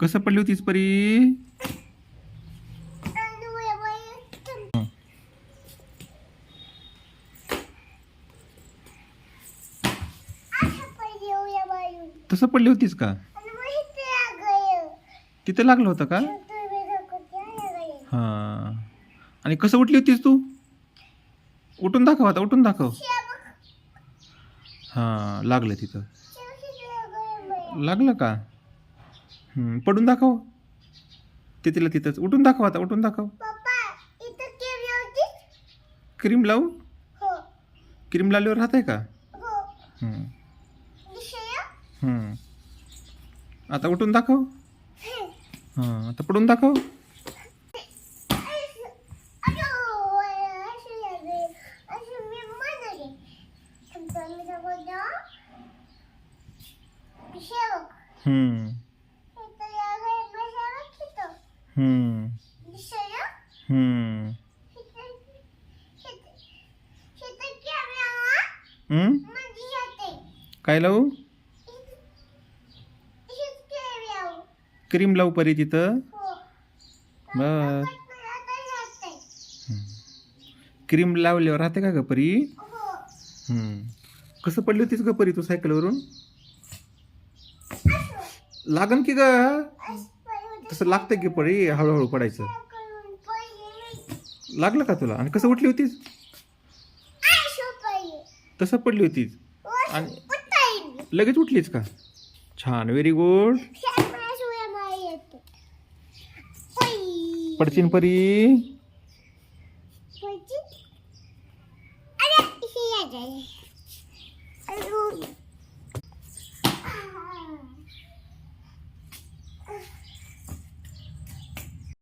कसं पडली होतीस परी? तसं पडली होतीस का? तिथं लागलं होतं का? हां. आणि कसं उठली होतीस तू? उठून दाखव आता उठून दाखव. हां लागलं तिथं. लागलं का? हं, पडून दाखव. तिथलं तिथंच. उठून दाखव आता उठून दाखव. क्रीम लावू? क्रीम लावल्यावर राहत आहे का? हं, हं. आता उठून दाखव. हां. आता पडून दाखव. हं, हं, हं. हं? काय लावू? क्रीम लावू परी तिथं. बस क्रीम लावल्यावर राहते का ग परी. कसं पडली होतीस ग परी तू सायकलवरून? लागन की ग? तसं लागतं की पळी हळूहळू पडायचं. लागलं का तुला? आणि कसं उठली होतीस? तसं पडली होतीस. आणि लगेच उठलीच का? छान व्हेरी गुड पडशीन परी? अरे